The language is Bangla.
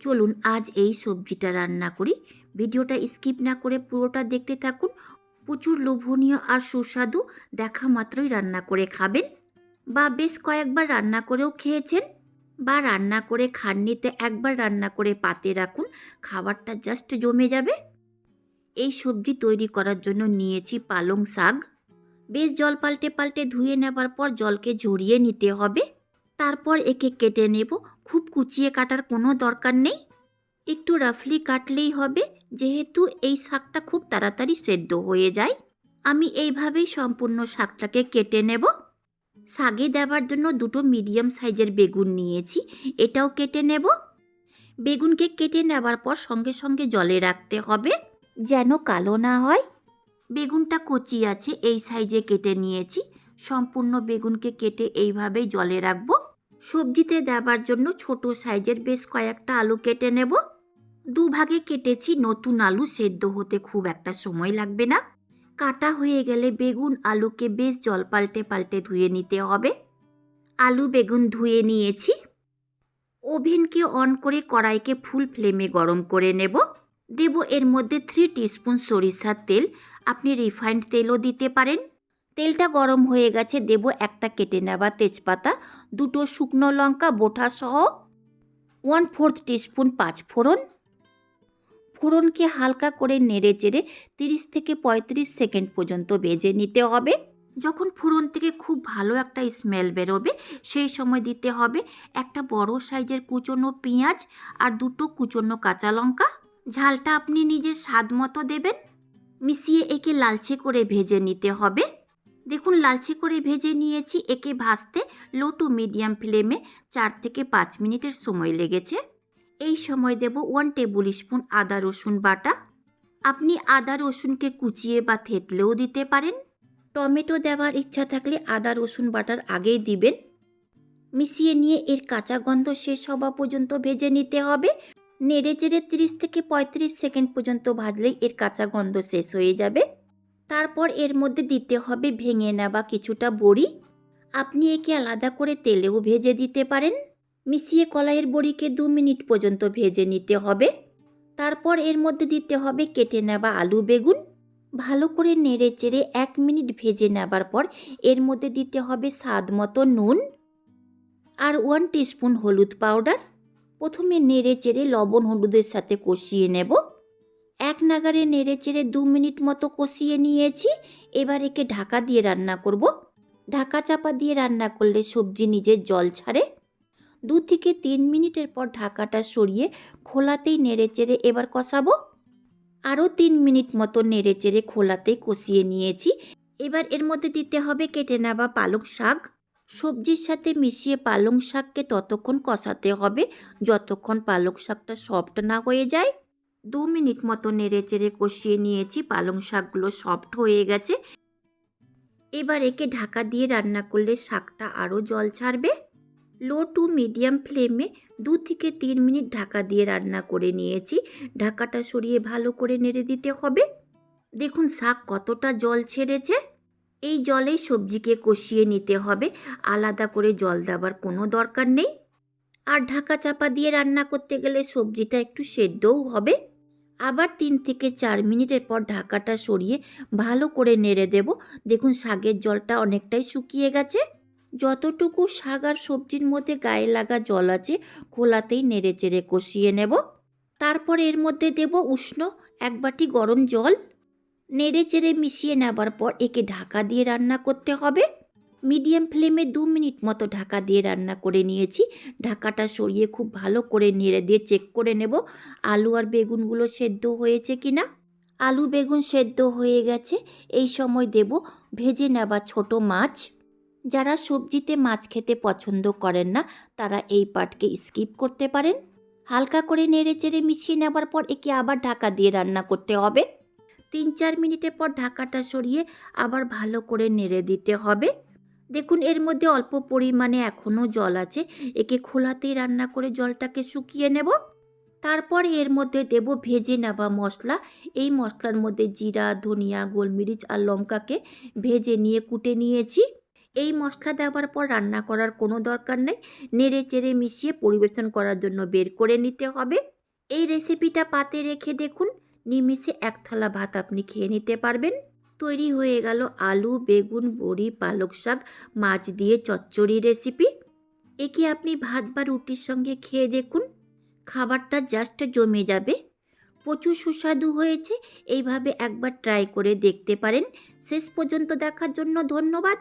চলুন আজ এই সবজিটা রান্না করি। ভিডিওটা স্কিপ না করে পুরোটা দেখতে থাকুন। প্রচুর লোভনীয় আর সুস্বাদু, দেখা মাত্রই রান্না করে খাবেন। বা বেশ কয়েকবার রান্না করেও খেয়েছেন। বা রান্না করে খাটনিতে একবার রান্না করে পাতে রাখুন, খাবারটা জাস্ট জমে যাবে। এই সবজি তৈরি করার জন্য নিয়েছি পালং শাক। বেশ জল পাল্টে পাল্টে ধুয়ে নেবার পর জলকে ঝরিয়ে নিতে হবে। তারপর একে কেটে নেব। খুব কুচিয়ে কাটার কোনো দরকার নেই। একটু রাফলি কাটলেই হবে, যেহেতু এই শাকটা খুব তাড়াতাড়ি সেদ্ধ হয়ে যায়। আমি এইভাবেই সম্পূর্ণ শাকটাকে কেটে নেব। শাগে দেওয়ার জন্য দুটো মিডিয়াম সাইজের বেগুন নিয়েছি, এটাও কেটে নেব। বেগুনকে কেটে নেওয়ার পর সঙ্গে সঙ্গে জলে রাখতে হবে, যেন কালো না হয়। বেগুনটা কচি আছে, এই সাইজে কেটে নিয়েছি। সম্পূর্ণ বেগুনকে কেটে এইভাবেই জলে রাখব। সবজিতে দেওয়ার জন্য ছোট সাইজের বেশ কয়েকটা আলু কেটে নেব। দুভাগে কেটেছি নতুন আলু সেদ্ধ হতে খুব একটা সময় লাগবে না। কাটা হয়ে গেলে বেগুন আলুকে বেশ জল পাল্টে পাল্টে ধুয়ে নিতে হবে। আলু বেগুন ধুয়ে নিয়েছি। ওভেনকে অন করে কড়াইকে ফুল ফ্লেমে গরম করে নেব। দেব এর মধ্যে থ্রি টিস্পুন সরিষার তেল। আপনি রিফাইন্ড তেলও দিতে পারেন। তেলটা গরম হয়ে গেছে, দেব একটা কেটে নেওয়া তেজপাতা, দুটো শুকনো লঙ্কা বোটা সহ ওয়ান ফোর্থ টিস্পুন পাঁচ ফোড়ন। ফোড়নকে হালকা করে নেড়ে চেড়ে তিরিশ থেকে পঁয়ত্রিশ সেকেন্ড পর্যন্ত ভেজে নিতে হবে। যখন ফোড়ন থেকে খুব ভালো একটা স্মেল বেরোবে, সেই সময় দিতে হবে একটা বড় সাইজের কুচনো পেঁয়াজ আর দুটো কুচনো কাঁচা লঙ্কা। ঝালটা আপনি নিজের স্বাদ মতো দেবেন। মিশিয়ে একে লালচে করে ভেজে নিতে হবে। দেখুন, লালচে করে ভেজে নিয়েছি। একে ভাজতে লো টু মিডিয়াম ফ্লেমে চার থেকে পাঁচ মিনিটের সময় লেগেছে। এই সময় দেব ওয়ান টেবিল স্পুন আদা রসুন বাটা। আপনি আদা রসুনকে কুচিয়ে বা থেতলেও দিতে পারেন। টমেটো দেওয়ার ইচ্ছা থাকলে আদা রসুন বাটার আগেই দিবেন। মিশিয়ে নিয়ে এর কাঁচা গন্ধ শেষ হওয়া পর্যন্ত ভেজে নিতে হবে। নেড়ে চেড়ে তিরিশ থেকে পঁয়ত্রিশ সেকেন্ড পর্যন্ত ভাজলেই এর কাঁচা গন্ধ শেষ হয়ে যাবে। তারপর এর মধ্যে দিতে হবে ভেঙে নেওয়া কিছুটা বড়ি। আপনি একে আলাদা করে তেলেও ভেজে দিতে পারেন। মিশিয়ে কলাইয়ের বড়িকে দু মিনিট পর্যন্ত ভেজে নিতে হবে। তারপর এর মধ্যে দিতে হবে কেটে নেওয়া আলু বেগুন। ভালো করে নেড়ে চেড়ে এক মিনিট ভেজে নেবার পর এর মধ্যে দিতে হবে স্বাদ মতো নুন আর ওয়ান টিস্পুন হলুদ পাউডার। প্রথমে নেড়ে চেড়ে লবণ হলুদের সাথে কষিয়ে নেব। এক নাগারে নেড়ে চেড়ে দু মিনিট মতো কষিয়ে নিয়েছি। এবার একে ঢাকা দিয়ে রান্না করব। ঢাকা চাপা দিয়ে রান্না করলে সবজি নিজের জল ছাড়ে। দু থেকে তিন মিনিটের পর ঢাকাটা সরিয়ে খোলাতেই নেড়ে চেড়ে এবার কষাবো। আরও তিন মিনিট মতো নেড়ে চেড়ে খোলাতেই কষিয়ে নিয়েছি। এবার এর মধ্যে দিতে হবে কেটে নেওয়া পালং শাক। সবজির সাথে মিশিয়ে পালং শাককে ততক্ষণ কষাতে হবে, যতক্ষণ পালং শাকটা সফট না হয়ে যায়। দু মিনিট মতো নেড়ে চেড়ে কষিয়ে নিয়েছি। পালং শাকগুলো সফট হয়ে গেছে। এবার একে ঢাকা দিয়ে রান্না করলে শাকটা আরও জল ছাড়বে। লো টু মিডিয়াম ফ্লেমে দু থেকে তিন মিনিট ঢাকা দিয়ে রান্না করে নিয়েছি। ঢাকাটা সরিয়ে ভালো করে নেড়ে দিতে হবে। দেখুন শাক কতটা জল ছেড়েছে। এই জলেই সবজিকে কষিয়ে নিতে হবে। আলাদা করে জল দেওয়ার কোনো দরকার নেই। আর ঢাকা চাপা দিয়ে রান্না করতে গেলে সবজিটা একটু সেদ্ধও হবে। আবার তিন থেকে চার মিনিটের পর ঢাকাটা সরিয়ে ভালো করে নেড়ে দেব। দেখুন শাকের জলটা অনেকটাই শুকিয়ে গেছে। যতটুকু শাক আর সবজির মধ্যে গায়ে লাগা জল আছে, খোলাতেই নেড়ে চেড়ে কষিয়ে নেব। তারপর এর মধ্যে দেব উষ্ণ এক বাটি গরম জল। নেড়ে চেড়ে মিশিয়ে নেবার পর একে ঢাকা দিয়ে রান্না করতে হবে। মিডিয়াম ফ্লেমে দু মিনিট মতো ঢাকা দিয়ে রান্না করে নিয়েছি। ঢাকাটা সরিয়ে খুব ভালো করে নেড়ে দিয়ে চেক করে নেব আলু আর বেগুনগুলো সেদ্ধ হয়েছে কি না আলু বেগুন সেদ্ধ হয়ে গেছে, এই সময় দেব ভেজে নেওয়া ছোট মাছ। যারা সবজিতে মাছ খেতে পছন্দ করেন না, তারা এই পার্টকে স্কিপ করতে পারেন। হালকা করে নেড়ে চেড়ে মিশিয়ে নেবার পর একে আবার ঢাকা দিয়ে রান্না করতে হবে। তিন চার মিনিটের পর ঢাকাটা সরিয়ে আবার ভালো করে নেড়ে দিতে হবে। দেখুন, এর মধ্যে অল্প পরিমাণে এখনও জল আছে। একে খোলাতেই রান্না করে জলটাকে শুকিয়ে নেব। তারপর এর মধ্যে দেব ভেজে নেওয়া মশলা। এই মশলার মধ্যে জিরা, ধনিয়া, গোলমরিচ আর লঙ্কাকে ভেজে নিয়ে কুটে নিয়েছি। এই মশলা দেওয়ার পর রান্না করার কোনো দরকার নেই। নেড়ে চেড়ে মিশিয়ে পরিবেশন করার জন্য বের করে নিতে হবে। এই রেসিপিটা পাতে রেখে দেখুন নিমিষে এক থালা ভাত আপনি খেয়ে নিতে পারবেন। তৈরি হয়ে গেল আলু, বেগুন, বড়ি, পালক শাক, মাছ দিয়ে চচ্চড়ি রেসিপি। একে আপনি ভাত বা রুটির সঙ্গে খেয়ে দেখুন। খাবারটা জাস্ট জমে যাবে। প্রচুর সুস্বাদু হয়েছে, এইভাবে একবার ট্রাই করে দেখতে পারেন। শেষ পর্যন্ত দেখার জন্য ধন্যবাদ।